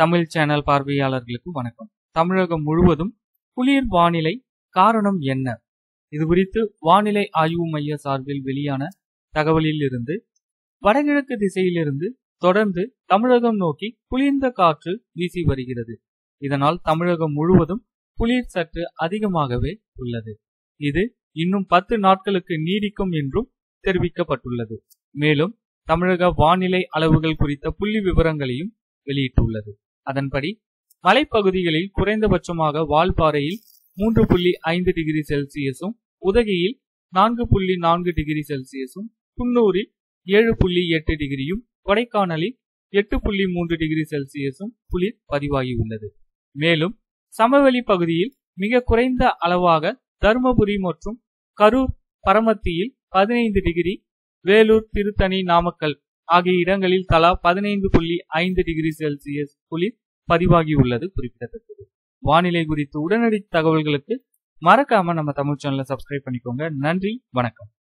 Tamil channel பார்வையாளர்களுக்கு வணக்கம். தமிழகம் முழுவதும் குளிர் வானிலை காரணம் என்ன? இது குறித்து வானிலை ஆய்வு மைய சார்பில் வெளியான தகவலில் இருந்து வடகிழக்கு திசையிலிருந்து தொடர்ந்து தமிழகம் நோக்கி குளிர்ந்த காற்று வீசி வருகிறது. இதனால் தமிழகம் முழுவதும் குளிர் சற்று அதிகமாகவே உள்ளது. இது இன்னும் பத்து நாட்களுக்கு நீடிக்கும் என்றும் தெரிவிக்கப்பட்டுள்ளது. மேலும் தமிழக வானிலை அளவுகள் குறித்த புள்ளி விவரங்களையும் வெளியிட்டுள்ளது. அதன்படி மலைப்பகுதிகளில் குறைந்தபட்சமாக வால்பாறையில் மூன்று புள்ளி ஐந்து டிகிரி செல்சியஸும் உதகையில் நான்கு புள்ளி நான்கு டிகிரி செல்சியஸும் குன்னூரில் ஏழு புள்ளி எட்டு டிகிரியும் கொடைக்கானலில் எட்டு புள்ளி மூன்று டிகிரி செல்சியஸும் குளிர் பதிவாகியுள்ளது மேலும் சமவெளி பகுதியில் மிக குறைந்த அளவாக தருமபுரி மற்றும் கரூர் பரமத்தியில் பதினைந்து டிகிரி வேலூர் திருத்தணி நாமக்கல் ஆகிய இடங்களில் தலா பதினைந்து புள்ளி ஐந்து டிகிரி செல்சியஸ் குளிர் பதிவாகியுள்ளது குறிப்பிடத்தக்கது. வானிலை குறித்து உடனடி தகவல்களுக்கு மறக்காம நம்ம தமிழ் சேனலை சப்ஸ்கிரைப் பண்ணிக்கோங்க. நன்றி வணக்கம்.